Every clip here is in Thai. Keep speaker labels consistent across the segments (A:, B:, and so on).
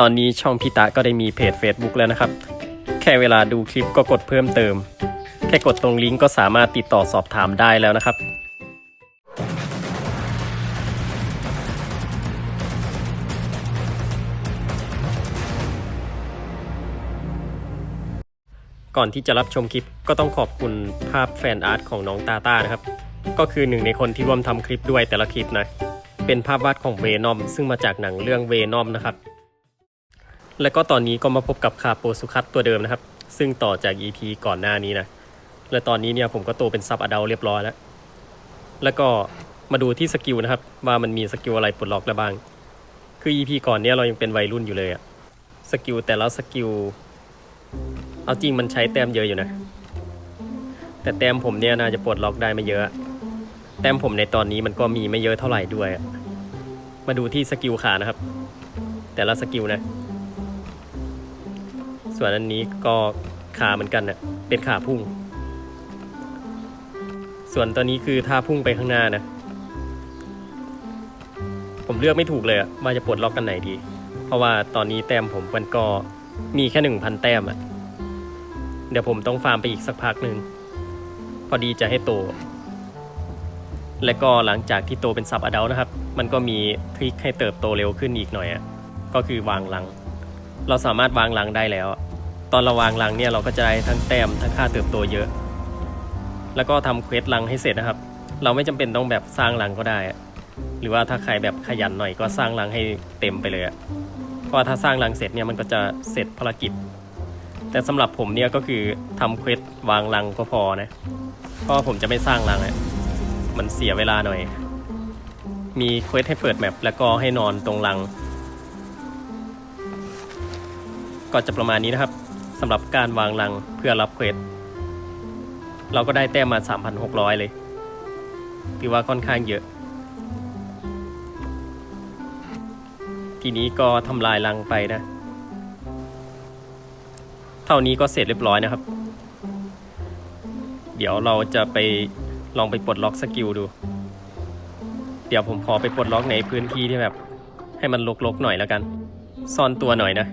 A: ตอนนี้ช่องพิตะก็ได้มีเพจ Facebook แล้วนะครับ แค่เวลาดูคลิปก็กดเพิ่มเติม แค่กดตรงลิงก์ก็สามารถติดต่อสอบถามได้แล้วนะครับก่อนที่จะรับชมคลิปก็ต้องขอบคุณภาพแฟนอาร์ตของน้องตาต้านะครับ ก็คือหนึ่งในคนที่ร่วมทำคลิปด้วยแต่ละคลิปนะ เป็นภาพวาดของเวนอมซึ่งมาจากหนังเรื่องเวนอมนะครับ และก็ตอนนี้ก็มาพบกับคาโปสุคัตตัวเดิมนะครับ ซึ่งต่อจาก EP ก่อนหน้านี้นะ และตอนนี้เนี่ยผมก็โตเป็นซับอดัลเรียบร้อยแล้ว แล้วก็มาดูที่สกิลนะครับ ว่ามันมีสกิลอะไรปลดล็อกแล้วบ้าง คือ EP ก่อนเนี่ยเรายังเป็นวัยรุ่นอยู่เลยอะสกิลแต่ละสกิล เอาจริงมันใช้แต้มเยอะอยู่นะ แต่แต้มผมเนี่ยน่าจะปลดล็อกได้ไม่เยอะ แต้มผมในตอนนี้มันก็มีไม่เยอะเท่าไหร่ด้วย มาดูที่สกิลขานะครับ แต่ละสกิลนะ ส่วนอันนี้ก็ขาเหมือนกันนะเป็นขาพุ่ง ส่วนตัวนี้คือท่าพุ่งไปข้างหน้านะ ผมเลือกไม่ถูกเลยว่าจะปลดล็อกกันไหนดี เพราะว่าตอนนี้แต้มผมมันก็มีแค่หนึ่งพันแต้มอะเดี๋ยวผมต้องฟาร์มไปอีกสักพักหนึ่งพอดีจะให้โต และก็หลังจากที่โตเป็นซับอดัลนะครับ มันก็มีทริคให้เติบโตเร็วขึ้นอีกหน่อยอะก็คือวางลัง เราสามารถวางลังได้แล้ว ตอนเราวางลังเนี่ยเราก็จะได้ทั้งแต้มทั้งค่าเติบโตเยอะ แล้วก็ทำเควสลังให้เสร็จนะครับ เราไม่จำเป็นต้องแบบสร้างลังก็ได้ หรือว่าถ้าใครแบบขยันหน่อยก็สร้างลังให้เต็มไปเลยเพราะถ้าสร้างลังเสร็จเนี่ยมันก็จะเสร็จภารกิจ แต่สำหรับผมเนี่ยก็คือทำเควสวางลังก็พอนะเพราะผมจะไม่สร้างรังอะมันเสียเวลาหน่อย มีเควสให้เปิดแมปแล้วก็ให้นอนตรงรัง ก็จะประมาณนี้นะครับ สำหรับการวางรังเพื่อรับเควสเราก็ได้แต้มมา 3,600 เลยถือว่าค่อนข้างเยอะ ทีนี้ก็ทำลายรังไปนะ เท่านี้ก็เสร็จเรียบร้อยนะครับ เดี๋ยวเราจะไปลองไปปลดล็อกสกิลดู เดี๋ยวผมขอไปปลดล็อกในพื้นที่ที่แบบ ให้มันลกๆหน่อยแล้วกัน ซ่อนตัวหน่อยนะ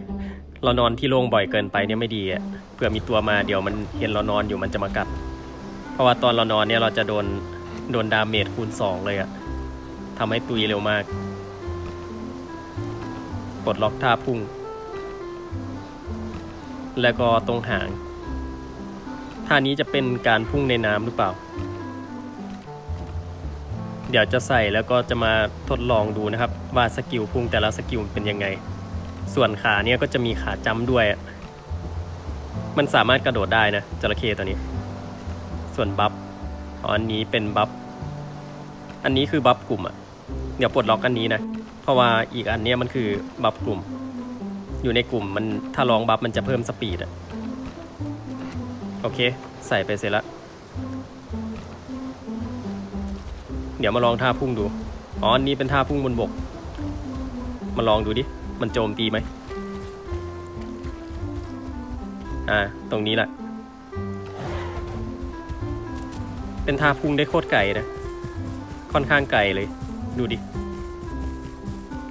A: เรานอนที่โล่งบ่อยเกินไปเนี่ยไม่ดีอะเผื่อมีตัวมาเดี๋ยวมันเห็นเรานอนอยู่มันจะมากัด เพราะว่าตอนเรานอนเนี่ยเราจะโดนโดนดาเมจคูณสองเลยอะทำให้ตุยเร็วมากปลดล็อกท่าพุ่ง แล้วก็ตรงหาง ท่านี้จะเป็นการพุ่งในน้ำหรือเปล่า เดี๋ยวจะใส่แล้วก็จะมาทดลองดูนะครับ ว่าสกิลพุ่งแต่ละสกิลเป็นยังไง ส่วนขาเนี่ยก็จะมีขาจำด้วย มันสามารถกระโดดได้นะจระเข้ตัวนี้ ส่วนบัฟอันนี้เป็นบัฟอันนี้คือบัฟกลุ่มอะเดี๋ยวปลดล็อกอันนี้นะ เพราะว่าอีกอันเนี้ยมันคือบัฟกลุ่ม อยู่ในกลุ่มมันถ้าลองบัฟมันจะเพิ่มสปีดอะโอเค ใส่ไปเสร็จแล้วเดี๋ยวมาลองท่าพุ่งดู อ๋ออันนี้เป็นท่าพุ่งบนบก มาลองดูดิ มันโจมตีไหม อ่า ตรงนี้แหละ เป็นท่าพุ่งได้โคตรไกลนะ ค่อนข้างไกลเลย ดูดิ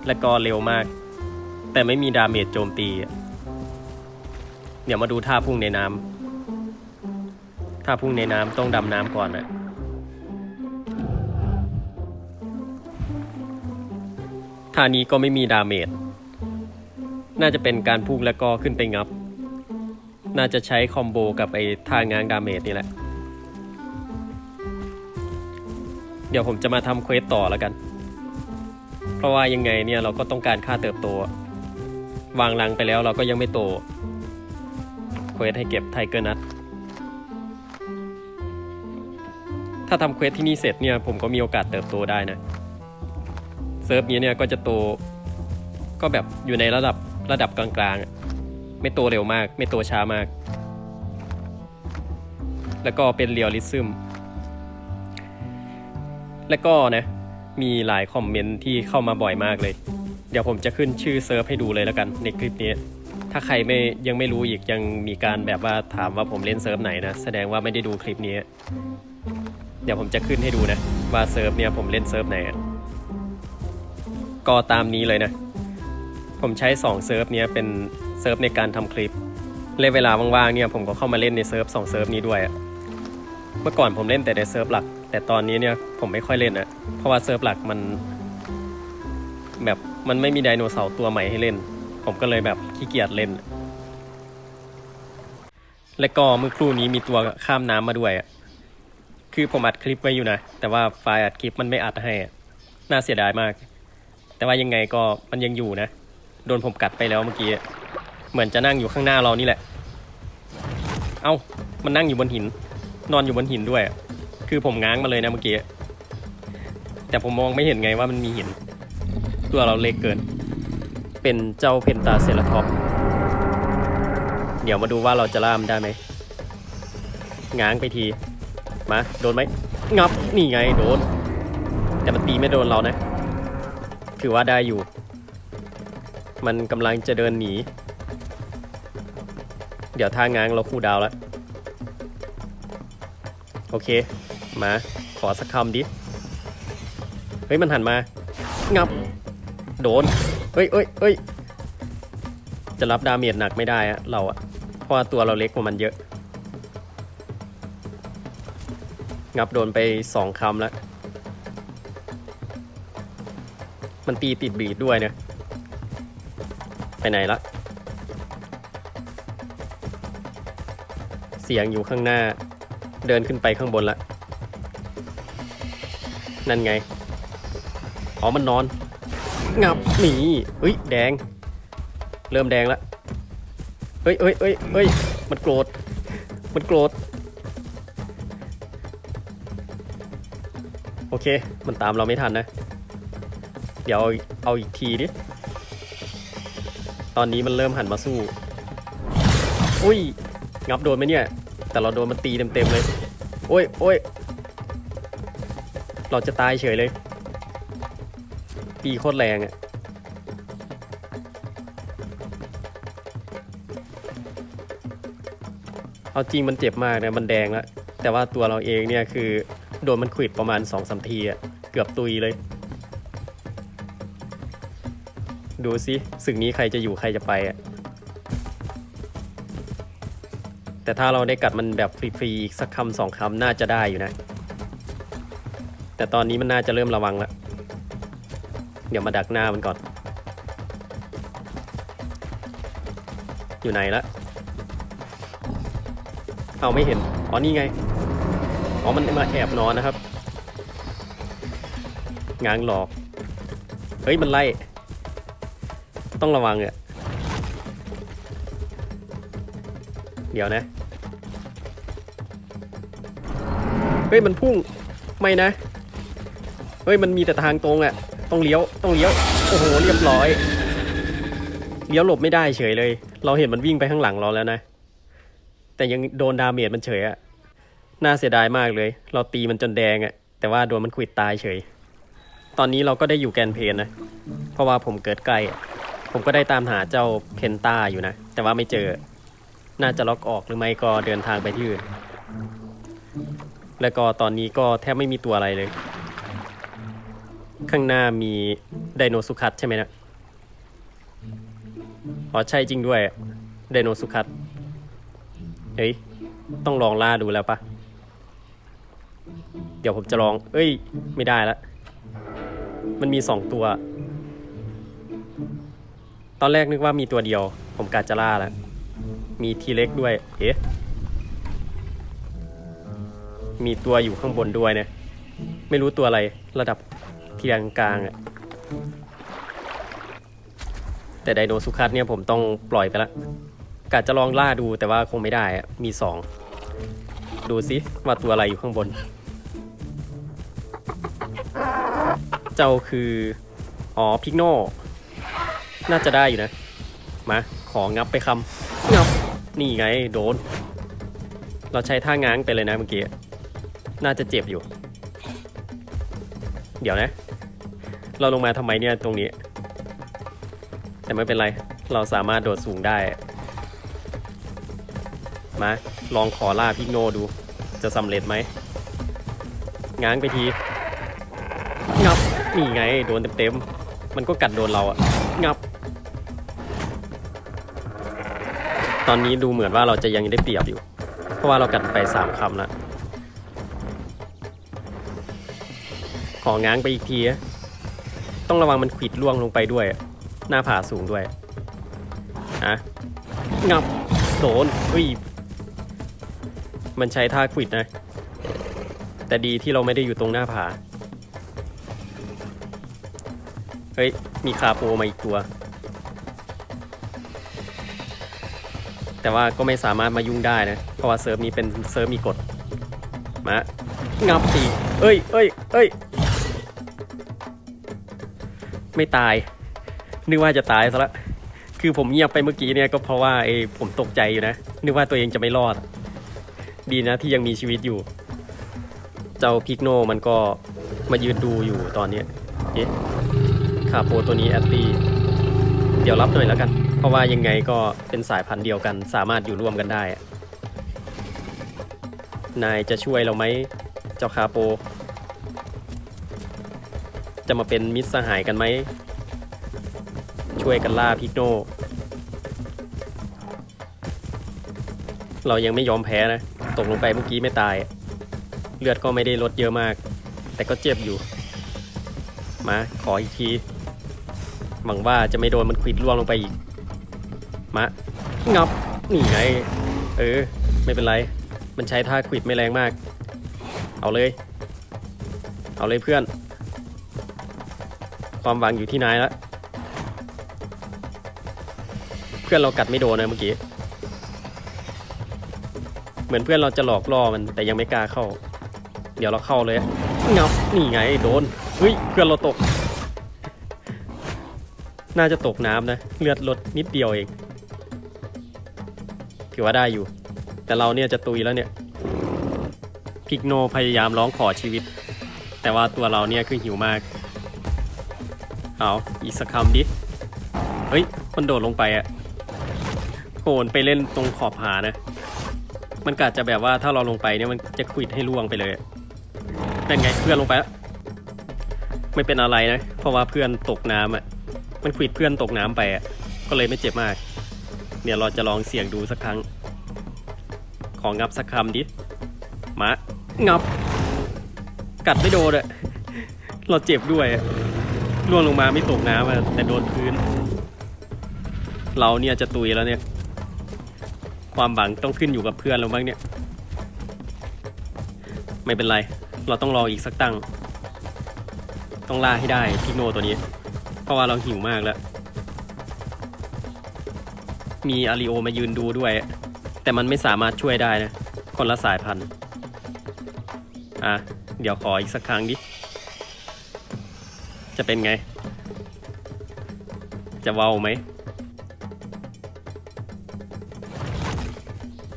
A: และก็เร็วมาก แต่ไม่มีดาเมจโจมตีเดี๋ยวมาดูท่าพุ่งในน้ำท่าพุ่งในน้ำต้องดำน้ำก่อนนะท่านี้ก็ไม่มีดาเมจ น่าจะเป็นการพุ่งแล้วก็ขึ้นไปงับ น่าจะใช้คอมโบกับไอ้ท่างางดาเมจนี่แหละ เดี๋ยวผมจะมาทำเควสต่อแล้วกัน เพราะว่ายังไงเนี่ยเราก็ต้องการค่าเติบโต วางรังไปแล้วเราก็ยังไม่โต เควสให้เก็บไทเกอร์นัทถ้าทำเควสที่นี่เสร็จเนี่ยผมก็มีโอกาสเติบโตได้นะ เซิร์ฟนี้เนี่ยก็จะโตก็แบบอยู่ในระดับ ระดับกลางๆ ไม่โตเร็วมาก ไม่โตช้ามาก แล้วก็เป็นเรียลลิซึมแล้วก็นะ มีหลายคอมเมนต์ที่เข้ามาบ่อยมากเลย เดี๋ยวผมจะขึ้นชื่อเซิร์ฟให้ดูเลยแล้วกันในคลิปนี้ ถ้าใครไม่ยังไม่รู้อีกยังมีการแบบว่าถามว่าผมเล่นเซิร์ฟไหนนะ แสดงว่าไม่ได้ดูคลิปนี้ เดี๋ยวผมจะขึ้นให้ดูนะ ว่าเซิร์ฟเนี่ยผมเล่นเซิร์ฟไหน ก็ตามนี้เลยนะ ผมใช้สองเซิร์ฟเนี้ยเป็นเซิร์ฟในการทำคลิปเล่นเวลาว่างๆเนี่ยผมก็เข้ามาเล่นในเซิร์ฟสองเซิร์ฟนี้ด้วย เมื่อก่อนผมเล่นแต่ในเซิร์ฟหลัก แต่ตอนนี้เนี่ยผมไม่ค่อยเล่นอะเพราะว่าเซิร์ฟหลักมัน แบบมันไม่มีไดโนเสาร์ตัวใหม่ให้เล่น ผมก็เลยแบบขี้เกียจเล่น และก็เมื่อครู่นี้มีตัวข้ามน้ำมาด้วยคือผมอัดคลิปไว้อยู่นะ แต่ว่าไฟล์อัดคลิปมันไม่อัดให้อะน่าเสียดายมาก แต่ว่ายังไงก็มันยังอยู่นะ โดนผมกัดไปแล้วเมื่อกี้ เหมือนจะนั่งอยู่ข้างหน้าเรานี่แหละ เอ้า มันนั่งอยู่บนหิน นอนอยู่บนหินด้วย คือผมง้างมาเลยนะเมื่อกี้ แต่ผมมองไม่เห็นไงว่ามันมีหิน ตัวเราเล็กเกิน เป็นเจ้าเพนตาเซราทอป เดี๋ยวมาดูว่าเราจะล่ามได้ไหม ง้างไปที มา โดนไหม งับ นี่ไง โดน แต่มันตีไม่โดนเรานะ ถือว่าได้อยู่ มันกำลังจะเดินหนี เดี๋ยวทาง้างเราคู่ดาวแล้ว โอเค มา ขอสักคำดิ เฮ้ย มันหันมา งับ โดน เฮ้ยเฮ้ยเฮ้ยจะรับดาเมจหนักไม่ได้อะเราอะเพราะตัวเราเล็กกว่ามันเยอะ งับโดนไปสองคำแล้ว มันตีติดบีดด้วยเนี่ย ไปไหนละ เสียงอยู่ข้างหน้า เดินขึ้นไปข้างบนละ นั่นไง อ๋อมันนอน งับหนีเฮ้ย แดง เริ่มแดงแล้วเฮ้ยเฮ้ยเฮ้ยเฮ้ยมันโกรธ มันโกรธ โอเค มันตามเราไม่ทันนะ เดี๋ยวเอาเอาอีกทีดิ ตอนนี้มันเริ่มหันมาสู้ อุ้ย งับโดนไหมเนี่ย แต่เราโดนมันตีเต็มๆเลย โอ้ยโอ้ยเราจะตายเฉยเลย ตีโคตรแรงอะเอาจริงมันเจ็บมากนะมันแดงแล้ว แต่ว่าตัวเราเองเนี่ยคือ โดนมันขวิดประมาณ2อสทีอะเกือบตุยเลย ดูสิศึกนี้ใครจะอยู่ใครจะไปอะแต่ถ้าเราได้กัดมันแบบฟรีๆอีกสักคำสองคำน่าจะได้อยู่นะ แต่ตอนนี้มันน่าจะเริ่มระวังแล้วเดี๋ยวมาดักหน้ามันก่อน อยู่ไหนละเอาไม่เห็น อ๋อนี่ไง อ๋อมันมาแอบนอนนะครับง้างหลอก เฮ้ยมันไล่ ต้องระวังอะเดี๋ยวนะ เฮ้ยมันพุ่งไม่นะ เฮ้ยมันมีแต่ทางตรงอะ ต้องเลี้ยวต้องเลี้ยว โอ้โหเรียบร้อย เลี้ยวหลบไม่ได้เฉยเลย เราเห็นมันวิ่งไปข้างหลังเราแล้วนะ แต่ยังโดนดาเมจมันเฉยอะน่าเสียดายมากเลย เราตีมันจนแดงอะแต่ว่าโดนมันขวิดตายเฉย ตอนนี้เราก็ได้อยู่แกนเพนนะ เพราะว่าผมเกิดใกล้อะ ผมก็ได้ตามหาเจ้าเพนต้าอยู่นะ แต่ว่าไม่เจอ น่าจะล็อกออกหรือไม่ก็เดินทางไปที่อื่น แล้วก็ตอนนี้ก็แทบไม่มีตัวอะไรเลย ข้างหน้ามีไดโนสุคัตใช่ไหมนะอ๋อใช่จริงด้วยไดโนสุคัตเฮ้ย ต้องลองล่าดูแล้วปะเดี๋ยวผมจะลอง เอ้ย ไม่ได้ละ มันมีสองตัว ตอนแรกนึกว่ามีตัวเดียว ผมกาจะล่าแล้วมีทีเล็กด้วย เอ๊ะ มีตัวอยู่ข้างบนด้วยเนี่ย ไม่รู้ตัวอะไรระดับเที่กลางอะแต่ไดโนสุคัตเนี่ยผมต้องปล่อยไปละกะจะลองล่าดูแต่ว่าคงไม่ได้อะมีสอง ดูสิว่าตัวอะไรอยู่ข้างบน เจ้าคือ อ๋อพิกโน น่าจะได้อยู่นะ มา ของับไปคำงับนี่ไงโดน เราใช้ท่าง้างไปเลยนะเมื่อกี้ น่าจะเจ็บอยู่ เดี๋ยวนะ เราลงมาทำไมเนี่ยตรงนี้ แต่ไม่เป็นไร เราสามารถโดดสูงได้ มา ลองขอล่าพิกโนดู จะสำเร็จไหม ง้างไปทีงับนี่ไง โดนเต็มๆ มันก็กัดโดนเราอะงับ ตอนนี้ดูเหมือนว่าเราจะยังได้เปรียบอยู่ เพราะว่าเรากัดไปสามคำแล้วของง้างไปอีกที ต้องระวังมันขิดล่วงลงไปด้วย หน้าผาสูงด้วยอะงับโดนเฮ้ย มันใช้ท่าขิดนะ แต่ดีที่เราไม่ได้อยู่ตรงหน้าผา เฮ้ย มีคาโปมาอีกตัว แต่ว่าก็ไม่สามารถมายุ่งได้นะ เพราะว่าเซิร์ฟนี้เป็นเซิร์ฟมีกฎ มางับตีเอ้ยเอ้ยเอ้ย ไม่ตาย นึกว่าจะตายซะละ คือผมเงียบไปเมื่อกี้เนี่ยก็เพราะว่าไอ้ผมตกใจอยู่นะ นึกว่าตัวเองจะไม่รอด ดีนะที่ยังมีชีวิตอยู่ เจ้าพิกโนมันก็มายืนดูอยู่ตอนนี้เอ๊ะคาโปตัวนี้แอตตี้ เดี๋ยวรับหน่อยแล้วกัน เพราะว่ายังไงก็เป็นสายพันธุ์เดียวกัน สามารถอยู่ร่วมกันได้ นายจะช่วยเราไหมเจ้าคาโป จะมาเป็นมิตรสหายกันไหม ช่วยกันล่าพิกโน เรายังไม่ยอมแพ้นะ ตกลงไปเมื่อกี้ไม่ตาย เลือดก็ไม่ได้ลดเยอะมาก แต่ก็เจ็บอยู่ มาขออีกที หวังว่าจะไม่โดนมันขวิดล่วงลงไปอีกมางับนี่ไง เออ ไม่เป็นไร มันใช้ท่าขวิดไม่แรงมาก เอาเลย เอาเลยเพื่อน ความหวังอยู่ที่นายแล้วเพื่อนเรากัดไม่โดนนะเมื่อกี้เหมือนเพื่อนเราจะหลอกล่อมันแต่ยังไม่กล้าเข้า เดี๋ยวเราเข้าเลยงับนี่ไงโดนเฮ้ยเพื่อนเราตก น่าจะตกน้ำนะ เลือดลดนิดเดียวเองถือว่าได้อยู่ แต่เราเนี่ยจะตุยแล้วเนี่ยพิกโนพยายามร้องขอชีวิต แต่ว่าตัวเราเนี่ยคือหิวมาก เอาอีกสักคำดิ เฮ้ย มันโดดลงไปอะโหนไปเล่นตรงขอบผานะ มันกะจะแบบว่าถ้าเราลงไปเนี่ยมันจะควิดให้ล่วงไปเลยนั่นไงเพื่อนลงไปแล้วไม่เป็นอะไรนะ เพราะว่าเพื่อนตกน้ำอะ มันควิดเพื่อนตกน้ำไปอะก็เลยไม่เจ็บมากเดี๋ยเราจะลองเสี่ยงดูสักครั้ง ของงับสักคำดิมางับ กัดไม่โดนอะเราเจ็บด้วยอะล่วงลงมาไม่ตกน้ำแต่โดนพื้น เราเนี่ยจะตุยแล้วเนี่ย ความหวังต้องขึ้นอยู่กับเพื่อนเราบ้างเนี่ย ไม่เป็นไร เราต้องรออีกสักตั้ง ต้องล่าให้ได้พิโนตัวนี้ ราะว่าเราหิวมากแล้ว มีอาริโอมายืนดูด้วย แต่มันไม่สามารถช่วยได้นะ คนละสายพันธุ์ อะ เดี๋ยวขออีกสักครั้งดิ จะเป็นไง จะเว้าไหม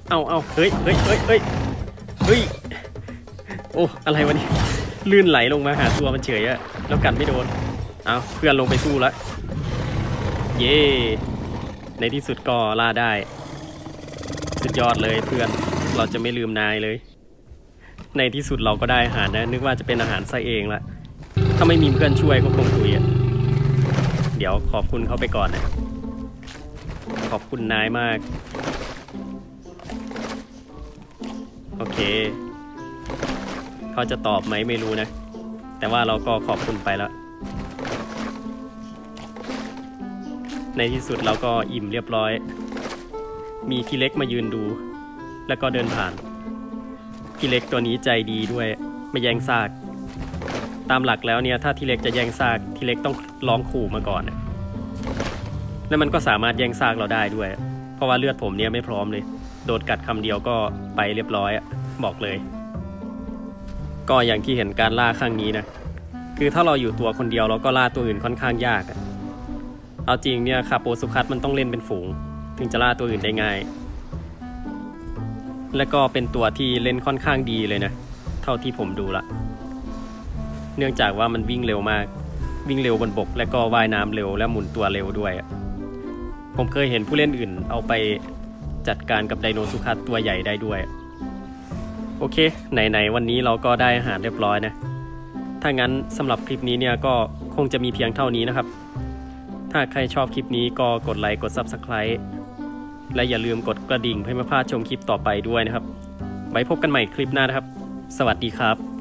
A: เอาเอาเฮ้ยเฮ้ยเฮ้ยเฮ้ยเฮ้ย โอ้ อะไรวะเนี่ยลื่นไหลลงมาหาตัวมันเฉยอะแล้วกัดไม่โดน เอาเพื่อนลงไปสู้แล้ว เย่ในที่สุดก็ล่าได้ สุดยอดเลยเพื่อนเราจะไม่ลืมนายเลย ในที่สุดเราก็ได้อาหารนะ นึกว่าจะเป็นอาหารซะเองละถ้าไม่มีเพื่อนช่วยก็คงตุยอะเดี๋ยวขอบคุณเขาไปก่อนนะขอบคุณนายมาก โอเค เขาจะตอบไหมไม่รู้นะ แต่ว่าเราก็ขอบคุณไปแล้ว ในที่สุดเราก็อิ่มเรียบร้อย มีพี่เล็กมายืนดู แล้วก็เดินผ่าน พี่เล็กตัวนี้ใจดีด้วยไม่แย่งซาก ตามหลักแล้วเนี่ยถ้าทีเล็กจะแย่งซากทีเล็กต้องร้องขู่มาก่อน แล้วมันก็สามารถแย่งซากเราได้ด้วย เพราะว่าเลือดผมเนี่ยไม่พร้อมเลย โดนกัดคำเดียวก็ไปเรียบร้อยบอกเลย ก็อย่างที่เห็นการล่าครั้งนี้นะคือถ้าเราอยู่ตัวคนเดียวเราก็ล่าตัวอื่นค่อนข้างยากอะ เอาจริงเนี่ยคาโปสุคัตมันต้องเล่นเป็นฝูง ถึงจะล่าตัวอื่นได้ง่าย และก็เป็นตัวที่เล่นค่อนข้างดีเลยนะ เท่าที่ผมดูละ เนื่องจากว่ามันวิ่งเร็วมาก วิ่งเร็วบนบก และก็ว่ายน้ำเร็วและหมุนตัวเร็วด้วย ผมเคยเห็นผู้เล่นอื่นเอาไปจัดการกับไดโนสุคัตตัวใหญ่ได้ด้วย โอเค ไหนๆวันนี้เราก็ได้อาหารเรียบร้อยนะ ถ้างั้นสำหรับคลิปนี้เนี่ยก็คงจะมีเพียงเท่านี้นะครับ ถ้าใครชอบคลิปนี้ก็กดไลค์กด Subscribe และอย่าลืมกดกระดิ่งเพื่อไม่พลาดชมคลิปต่อไปด้วยนะครับ ไว้พบกันใหม่คลิปหน้านะครับ สวัสดีครับ